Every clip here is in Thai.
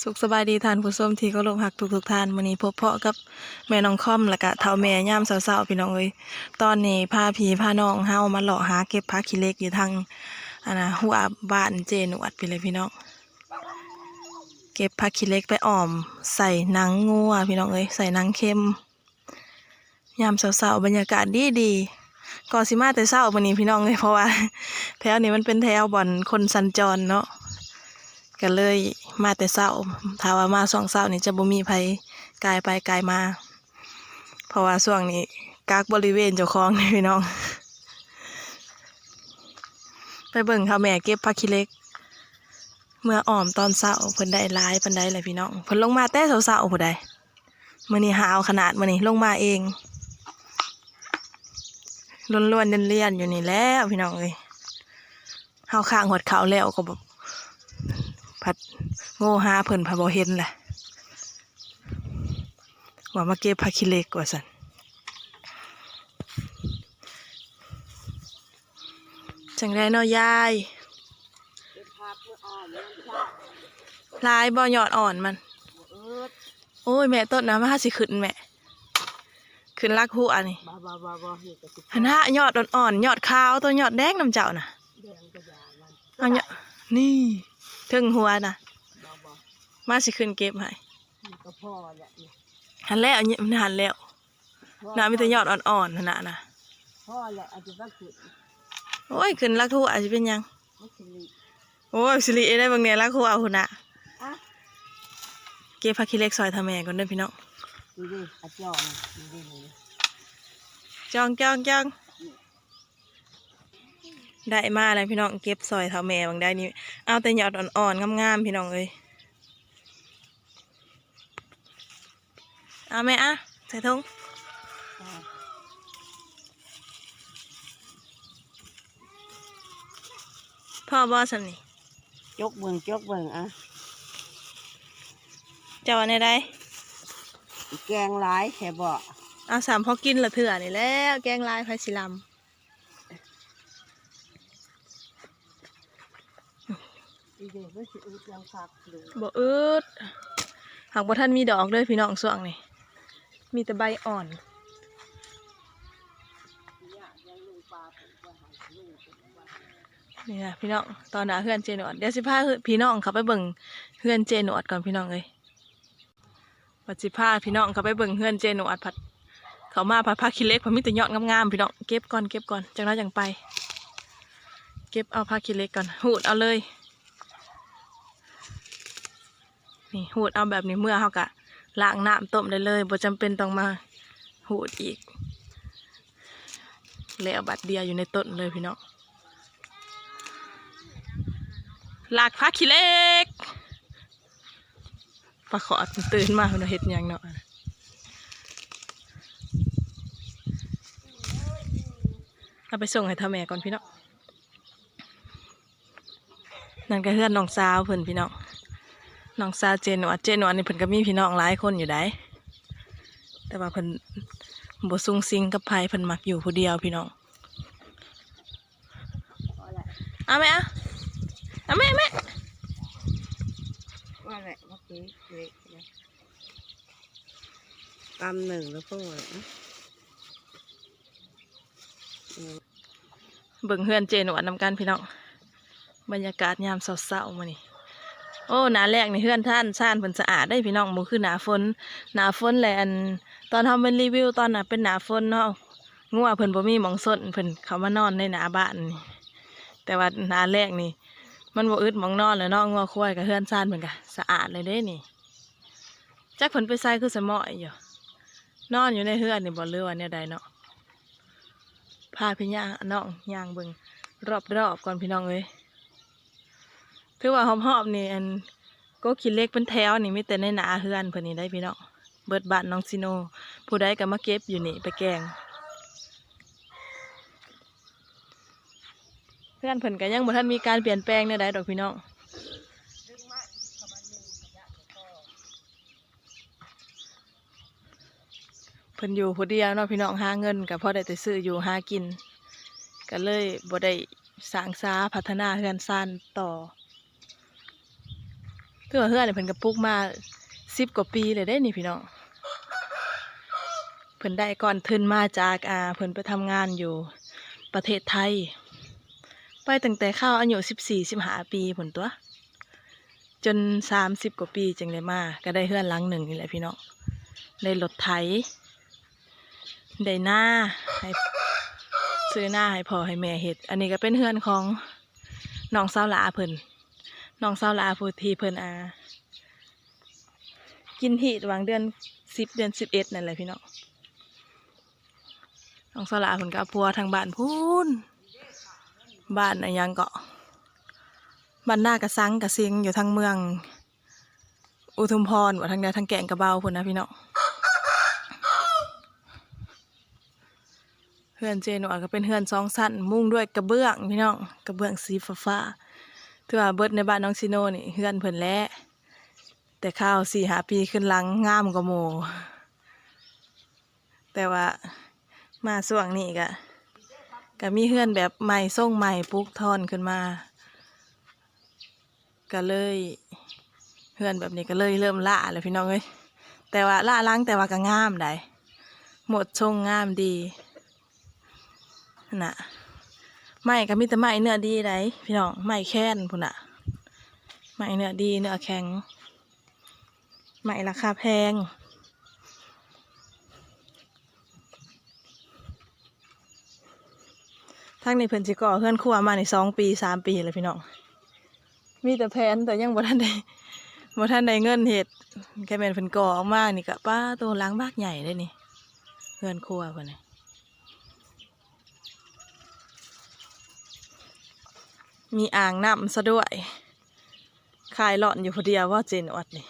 สุขสบายดีท่านผู้ชมที่เคารพหักทุกทุกๆท่านวันนี้พบเพาะกับแม่น้องค่อมและกะเฒ่าแม่ย่ามสาวๆพี่น้องเอ้ยตอนนี้พาพีพาน้องเฮามาเลาะหาเก็บผักขี้เล็กอยู่ทางอันน่ะหัวบ้านเจนวัดไปเลยพี่น้อง เก็บผักขี้เล็กไปอ้อม ใส่หนังงัวพี่น้องเอ้ยใส่หนังเค็มยามสาวๆบรรยากาศดีดีๆก่อนสิมาแต่เช้าวันนี้พี่น้องเลยเพราะว่าแถวนี้มันเป็นแถวบ่อนคนสัญจรเนาะ ก็เลยมาแต่เศร้าถ้าว่ามาสองเศร้านี่จะบ่มีไผกายไปกายมา เพราะว่าช่วงนี้กักบริเวณเจ้าของนี่พี่น้อง ไปเบิ่งเขาแม่เก็บผักขี้เล็ก เมื่ออ้อมตอนเศร้าเพิ่นได้หลายปานใดเลยพี่น้องเพิ่นลงมาแต่เศร้าๆผู้ใดมื้อนี้หาเอาขนาดมื้อนี้ลงมาเองล้วนๆเลียนๆอยู่นี่แล้วพี่น้องเอ้ยเฮาข้างหดเขาแล้วก็แบบ โง่หาเพิ่นผัดบ่เห็นแหละว่ามาเก็บผักขี้เล็กว่าสันจังได้เนาะยายเก็บผักเมื่ออ่อนน้ำชาลายบ่ยอดอ่อนมัน โอ้ย แม่ต้นนะมาหาสิขึ้นแม่ขึ้นลักหัวนี่หันหายอดอ่อนๆยอดขาวตัวยอดแดงน้ำเจ้าน่ะแดงกระนเอาเนี่ยนี่ถึงหัวน่ะบ่บ่ มาสิขึ้นเก็บให้มันก็พอแหละเนี่ยหันแล้วเนี่ยมันหันแล้วพอน่ะมีแต่ยอดอ่อนๆนั่นน่ะนะพอแหละอาจจะว่าขึ้นโอ้ยขึ้นลักหัวอาจจะเป็นหยังไม่สิริโอ้ยสิริได้บางเนี่ยลักหัวเอาหุ่นน่ะอะเก็บผักขี้เหล็กซอยทำแม่ก่อนเด้อพี่น้องดูดิอาจองดูดินี่จองจองจองได้มาแล้วพี่น้องเก็บซอยเท่าแม่บางได้นี่เอาแต่หยอดอ่อนๆงามๆพี่น้องเอ้ย เอาแม่อะใส่ถุงอะพ่อบอสันนี่จกเบิ่งจกเบิ่งอะเจ้าอันไหนได้แกงหลายแค่บ่เอาสามพอกินละเถื่อนี่แล้ว แกงลายไฟสิลดูดิว่าสิอึดยังคักดูำบ่อืดหากบ่ท่านมีดอกเด้วยพี่น้องส่วงนี่ มีแต่ใบอ่อนนี่นะพี่น้องตอนหน้าเพื่อนเจนวดเดี๋ยวสิพาพี่น้องเขาไปเบิ่งเพื่อนเจนวดก่อนพี่น้องเลยปัจจิพาพี่น้องเขาไปเบิ่งเพื่อนเจนวดผัดเขามาผัดผ้าขี้เล็กผัดมีแต่ยอดงามๆพี่น้องเก็บก่อนเก็บก่อนจังนั้นจังไป เก็บเอาผ้าขี้เล็กก่อนหูดเอาเลยนี่หูดเอาแบบนี้เมื่อเขากะ ล้างน้ำต้มได้เลยบ่จำเป็นต้องมาหูดอีก แล้วบัดเดียวอยู่ในต้นเลยพี่น้องหลากพักขี้เล็กปลาขอดตื่นมาเราเห็ดยังเนาะเอาไปส่งให้ท่าแม่ก่อนพี่น้องนั่นก็เพื่อนน้องสาวเพิ่นพี่น้อง น้องสาวเจนหนวดเจนหนวดนี่เพิ่นก็มีพี่น้องหลายคนอยู่ได้แต่ว่าเพิ่นบ่ซุงซิงกับไผเพิ่นมักอยู่ผู้เดียวพี่น้องพอแหละเอาไหมอะเอาแม่แม่ว่าแหละเมื่อกี้เล็กนะกำหนึ่งแล้วก็อะเบิ่งเฮือนเจนหวดนำกันพี่น้องบรรยากาศยามเศร้าๆมานี่ โอ้หนาแรกนี่เฮือนท่านซ่านเพิ่นสะอาดได้พี่น้องบ่คือหนาฝนหนาฝนแลอันตอนทำเป็นรีวิวตอนน่ะเป็นหนาฝนเนาะงัวเพิ่นบ่มีหมองส้นเพิ่นเขามานอนในหนาบ้านนี่แต่ว่าหนาแรกนี่ มันบ่อึดหมองนอนเลยเนาะงัวควายกับเฮือนซ่านเพิ่นก็สะอาดเลยเด้นี่จักเพิ่นไปใส่คือสมออยู่นอนอยู่ในเฮือนนี่บ่เรือว่าแนวใดเนาะพาพี่ย่างน้องย่างเบิ่งรอบๆก่อนพี่น้องเอ้ย ถือว่าหอมๆนี่อันก็คิดเล็กเป็นแถวนี่ไมีแต่ในหนาเฮือนเพิ่นนี่ได้พี่น้องเบิดบ้านน้องซิโน ผู้ใดก็มาเก็บอยู่นี่ไปแกงเพื่อนเพิ่นก็ยังบ่ทันมีการเปลี่ยนแปลงใดๆดอกพี่น้องเพิ่นอยู่ผู้เดียวเนาะพี่น้องหาเงินก็พอได้แต่ซื้ออยู่หากิน ก็เลยบ่ได้สร้างซาพัฒนาเฮือนซ่านต่อ คือว่าเฮือนนี่เพิ่นก็ปลูกมาสิบกว่าปีเลยได้นี่พี่น้องเพิ่นได้ก่อนทุนมาจากอ่าเพิ่นไปทำงานอยู่ประเทศไทย ไปตั้งแต่เข้าอายุสิบสี่สิบห้าปีผลตัว จนสามสิบกว่าปีจึงได้มา ก็ได้เฮือนหลังหนึ่งนี่แหละพี่น้องได้รถไถได้หน้าให้ซื้อหน้าให้พ่อให้แม่เห็ด อันนี้ก็เป็นเฮือนของน้องสาวหลาเพิ่น น้องสาวลาผู้ทีเพิ่นอา กินหีดวางเดือนสิบเดือนสิบเอ็ดนั่นแหละพี่น้องน้องสาวลาเพิ่นก็เอาพัวทางบ้านพูนบ้านอะไรยังเกาะบ้านหน้ากระซังกระซิงอยู่ทางเมือง อุทุมพรว่าทางใดทางแก่งกระเบาพุ่นนะพี่น้องเฮือนเจนวก็เป็นเฮือนสองสั้นมุ่งด้วยกระเบื้องพี่น้องกระเบื้องสีฟ้าฟา ถือว่าเบิดในบ้านน้องซิโนนี่เฮือนเพิ่นแล้วแต่ข้าวสี่หาปีขึ้นหลังงามกว่าโม แต่ว่ามาส่วงนี้ก็ก็มีเฮือนแบบใหม่ส่งใหม่ปลูกทอนขึ้นมา ก็เลยเฮือนแบบนี้ก็เลยเริ่มล่าเลยพี่น้องเอ้ยแต่ว่าล่าล้างแต่ว่าก็งามได้หมดทรงงามดีน่ะ ไม้ก็มีแต่ไม้เนื้อดีได้พี่น้องไม้แค้นพุ่นน่ะไม้เนื้อดีเนื้อแข็งไม้ราคาแพงทางในเพิ่นสิก่อเฮือนครัวมาในสองปีสามปีเลยพี่น้องมีแต่แผนแต่ยังบ่ทันได้บ่ทันได้เงินเฮ็ดแค่แม่นเพิ่นก่อออกมานี่ก็ป้าตัวล้างบากใหญ่เลยนี่เฮือนครัวเพิ่นนี่ มีอ่างน้ำซะด้วยคายหลอนอยู่พอดียวว่าเจนวัดนี่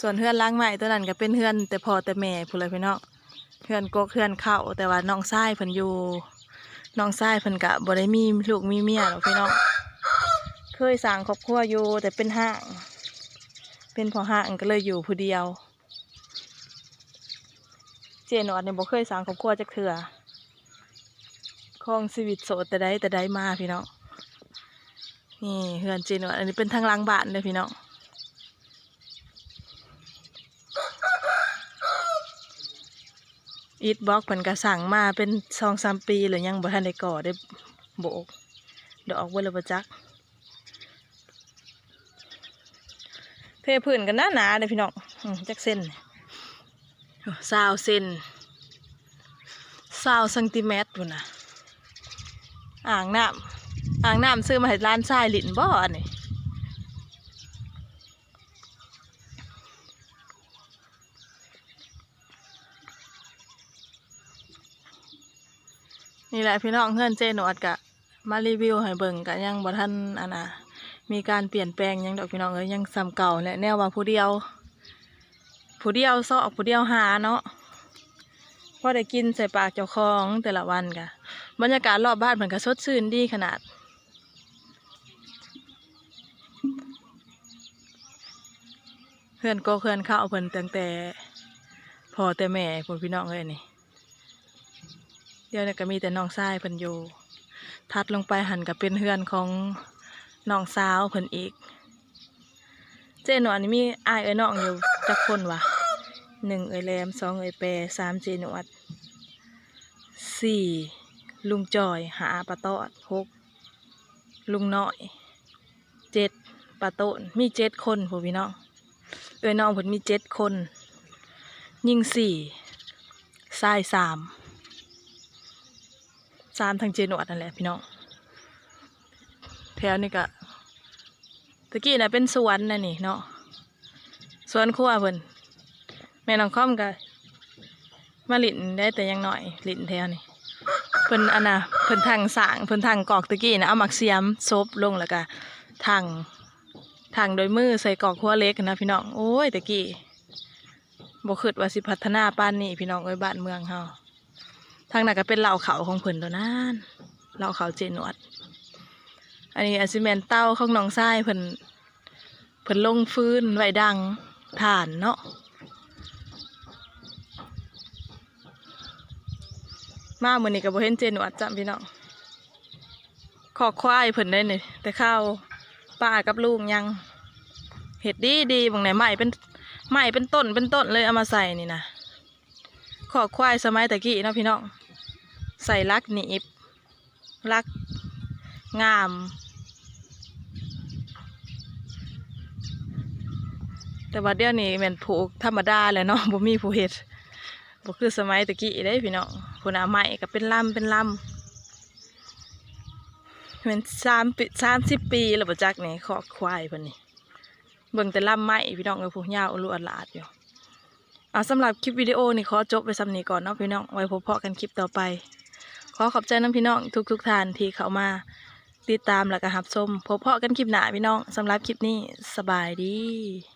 ส่วนเฮือนล้างใหม่ตัวนั้นก็เป็นเฮือนแต่พอแต่แม่พูดเลยพี่น้องเพื่อนกกเพื่อนเข้าแต่ว่าน้องชายเพิ่นอยู่น้องชายเพิ่นกะบ่ได้มีลูกมีเมียหรอกพี่น้องเคยสร้างครอบครัวอยู่แต่เป็นห้าง เป็นพอห้างก็เลยอยู่ผู้เดียว เจนอดเนี่ยบ่เคยสร้างครอบครัวจักเถื่อ ครองชีวิตโสดแต่ใดแต่ใดมาพี่น้องนี่เฮือนเจนอดอันนี้เป็นทางลังบ้านเลยพี่น้องอีทบล็อกเพิ่นก็สั่งมาเป็นสองสามปีหรือยังบ่ทันได้ก่อได้โบกดอกเวลบจักเทพื้นกันหน้าหนาเลยพี่น้องจักเส้นซาวเส้นซาวเซนติเมตรพุ่นนะ อ่างน้ำอ่างน้ำซื้อมาให้ร้านทรายหลินบ่อนนี่นี่แหละพี่น้องเพื่อนเจหนวดกะมารีวิวให้เบิ่งกะยังบ่ทันอันน่ะมีการเปลี่ยนแปลงยังดอกพี่น้องเอ้ยยังซ้ำเก่าแหละแนวว่าผู้เดียว ผู้เดียวซอกผู้เดียวหาเนาะพอได้กินใส่ปากเจ้าของแต่ละวันกะ บรรยากาศรอบบ้านเหมันก็สดชื่นดีขนาด เพื่อนก็เพื่อนเข้าเพิ่นตั้งแต่พอแต่แม่พวกพี่น้องเลยนี่ เดี๋ยวนี้ก็มีแต่น้องชายเพิ่นอยู่ทัดลงไปหันกับเป็นเฮือนของน้องสาวเพิ่นอีก เจหนวดนี่มีอายเอ้ยน้องอยู่จักคนวะหนึ่งเอ้ยแรมสองเอ้ยแปรสามเจหนวดสี่ ลุงจอยหาปลาตอดหกลุงน้อยเจ็ดปลาโตนมีเจ็ดคนพวกพี่น้องเอ้ยน้องเพิ่นมีเจ็ดคน ยิงสี่ทรายสามสามทางเจนวดนั่นแหละพี่น้องแถวนี้ก็ตะกี้น่ะเป็นสวนน่ะนี่เนาะสวนครัวเพิ่นแม่น้องค่อมก็มาหลินได้แต่ยังหน่อยหลินแถวนี่ เพิ่นอันน่ะเพิ่นทางสางเพิ่นทางกอกตะกี้นะเอาหมักเสียมซบลงแล้วก็ทางทางโดยมือใส่กอกหัวเล็กนะพี่น้องโอ้ยตะกี้บ่คิดว่าสิพัฒนาปานนี้พี่น้องเอ้ยบ้านเมืองเฮาทางนั้นก็เป็นเหล่าเขาของเพิ่นตัวนั้นเหล่าเขาเจนวด อันนี้อาซิเมนเต้าของน้องทรายเพิ่นเพิ่นลงฟื้นไว้ดังฐานเนาะ มาเหมือนี้ก็บ่เห็นเจนวดจ้ะพี่น้องขอควายเพิ่นได้นี่แต่ข้าวป้ากับลุงยังเห็ดดีดีบางไหนใหม่เป็นใหม่เป็นต้นเป็นต้นเลยเอามาใส่นี่นะขอควายสมัยตะกี้เนาะพี่น้องใส่ลักหนีบลักงาม แต่ว่าเดี๋ยวนี้แม่นผูกธรรมดาแหล้วเนาะบ่มีผู้เฮ็ดบ่คือสมัยตะกี้เด้พี่น้อง ผู้นาใหม่ก็เป็นลำเป็นลำแม่นสามปีสามสิบปีแล้วบ่จักนี่ขอควายพิ่นนี่เบิ่งแต่ลำไม้พี่น้องเอ้ยผู้ยาวอุลุอลาดอยู่อ่าสำหรับคลิปวิดีโอนี่ขอจบไปสำนีก่อนเนาะพี่น้องไว้พบเพาะกันคลิปต่อไป ขอขอบใจน้ำพี่น้องทุกๆท่านที่เข้ามาติดตามแล้วก็รับชมพบเพาะกันคลิปหน้าพี่น้องสำหรับคลิปนี้สบายดี